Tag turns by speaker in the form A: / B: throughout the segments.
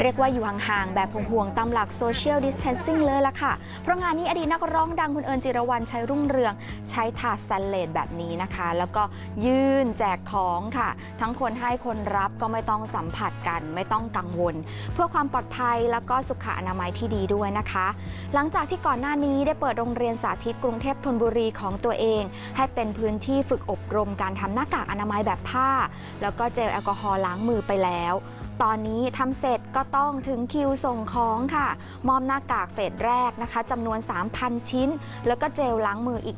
A: เรียกว่าอยู่ห่างๆ แบบห่วงๆตามหลัก Social Distancing เลยล่ะค่ะ เพราะงานนี้อดีตนักร้องดังคุณเอิญจิรวรรณชัยรุ่งเรือง ใช้ถาดสแตนเลสแบบนี้นะคะ แล้วก็ยื่นแจกของค่ะ ทั้งคนให้คนรับก็ไม่ต้องสัมผัสกัน ไม่ต้องกังวล เพื่อความปลอดภัยแล้วก็สุขอนามัยที่ดีด้วยนะคะ หลังจากที่ก่อนหน้านี้ได้เปิดโรงเรียนสาธิตกรุงเทพธนบุรีของตัวเอง ให้เป็นพื้นที่ฝึกอบรมการทำหน้ากากอนามัยแบบผ้า แล้วก็เจลแอลกอฮอล์ล้างมือไปแล้ว ตอนนี้ทำเสร็จก็ต้องถึงคิวส่งของค่ะ มอมหน้ากากเฟสแรกนะคะจำนวน 3,000 ชิ้น แล้วก็เจลล้างมืออีก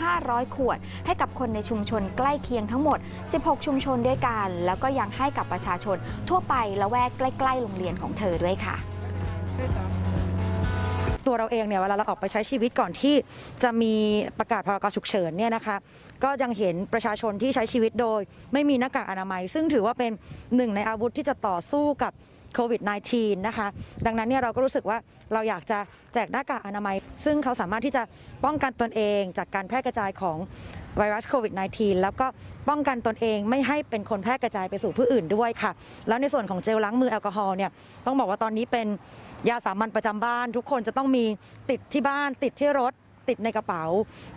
A: 1,500 ขวด ให้กับคนในชุมชนใกล้เคียงทั้งหมด 16 ชุมชนด้วยกัน แล้วก็ยังให้กับประชาชนทั่วไปละแวกใกล้ ๆ โรงเรียนของเธอด้วยค่ะ
B: ตัวเราเองเนี่ยเวลาเราออกไปใช้ชีวิตก่อนที่จะมีประกาศพรกฉุกเฉินเนี่ยนะคะก็ยังเห็นประชาชนที่ใช้ชีวิตโดย ไม่มีหน้ากากอนามัย ซึ่งถือว่าเป็นหนึ่งในอาวุธที่จะต่อสู้กับโควิด -19 นะคะ ดังนั้นเนี่ยเราก็รู้สึกว่าเราอยากจะแจกหน้ากากอนามัย ซึ่งเขาสามารถที่จะป้องกันตนเองจากการแพร่กระจายของ ไวรัสโควิด -19 แล้วก็ป้องกันตนเองไม่ให้เป็นคนแพร่กระจายไปสู่ผู้อื่นด้วยค่ะ แล้วในส่วนของเจลล้างมือแอลกอฮอล์เนี่ยต้องบอกว่าตอนนี้เป็นยาสามัญประจำบ้าน ทุกคนจะต้องมีติดที่บ้านติดที่รถติดในกระเป๋า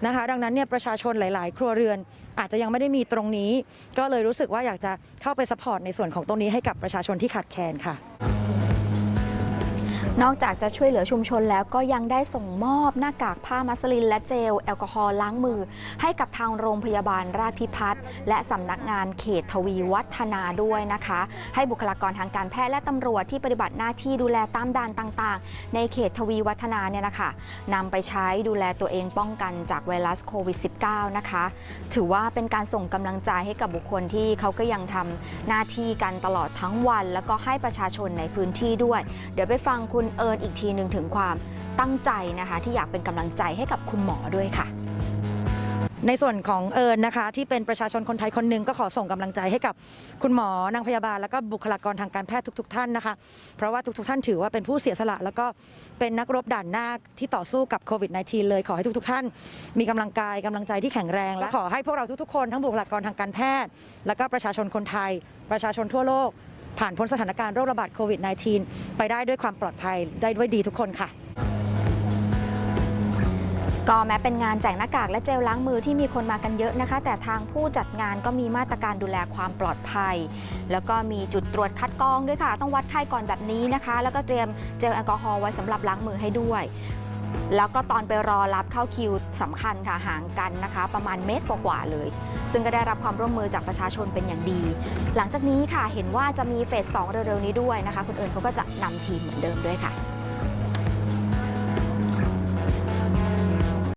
B: นะคะ ดังนั้นเนี่ยประชาชนหลาย ๆ ครัวเรือนอาจจะยังไม่ได้มีตรงนี้ ก็เลยรู้สึกว่าอยากจะเข้าไปสปอร์ตในส่วนของตรงนี้ให้กับประชาชนที่ขาดแคลนค่ะ
A: นอกจากจะช่วยเหลือชุมชนแล้วก็ยังได้ส่งมอบหน้ากากผ้ามัสลิน และเจล แอลกอฮอล์ล้างมือ ให้กับทางโรงพยาบาลราชพิพัฒน์และสำนักงานเขตทวีวัฒนาด้วยนะคะ ให้บุคลากรทางการแพทย์และตำรวจที่ปฏิบัติหน้าที่ดูแลตามด่านต่างๆ ในเขตทวีวัฒนาเนี่ยนะคะนำไปใช้ดูแลตัวเองป้องกันจากไวรัสโควิด -19 นะคะ ถือว่าเป็นการส่งกำลังใจให้กับบุคคลที่เขาก็ยังทำหน้าที่กันตลอดทั้งวัน แล้วก็ให้ประชาชนในพื้นที่ด้วย เดี๋ยวไปฟังคุณเอิญอีกทีหนึ่งถึงความตั้งใจนะคะ ที่อยากเป็นกำลังใจให้กับคุณหมอด้วยค่ะ
B: ในส่วนของเอิญนะคะ ที่เป็นประชาชนคนไทยคนหนึ่งก็ขอส่งกำลังใจให้กับคุณหมอนางพยาบาล แล้วก็บุคลากรทางการแพทย์ทุก ๆ ท่านนะคะ เพราะว่าทุก ๆ ท่านถือว่าเป็นผู้เสียสละ แล้วก็เป็นนักรบด่านหน้าที่ต่อสู้กับโควิด -19 เลยขอให้ทุก ๆ ท่าน มีกำลังกายกำลังใจที่แข็งแรง และขอให้พวกเราทุกๆคนทั้งบุคลากรทางการแพทย์ แล้วก็ประชาชนคนไทย ประชาชนทั่วโลก ผ่านพ้นสถานการณ์โรคระบาดโควิด -19 ไปได้ด้วยความปลอดภัยได้ด้วยดีทุกคนค่ะ
A: ก็แม้เป็นงานแจกหน้ากากและเจลล้างมือที่มีคนมากันเยอะนะคะ แต่ทางผู้จัดงานก็มีมาตรการดูแลความปลอดภัย แล้วก็มีจุดตรวจคัดกรองด้วยค่ะ ต้องวัดไข้ก่อนแบบนี้นะคะ แล้วก็เตรียมเจลแอลกอฮอล์ไว้สำหรับล้างมือให้ด้วย แล้วก็ตอนไปรอรับเข้าคิวสำคัญค่ะห่างกันนะคะ ประมาณเมตรกว่าๆเลย ซึ่งก็ได้รับความร่วมมือจากประชาชนเป็นอย่างดี หลังจากนี้ค่ะเห็นว่าจะมีเฟส2เร็วๆนี้ด้วยนะคะคุณเอิญเขาก็จะนำทีมเหมือนเดิมด้วยค่ะ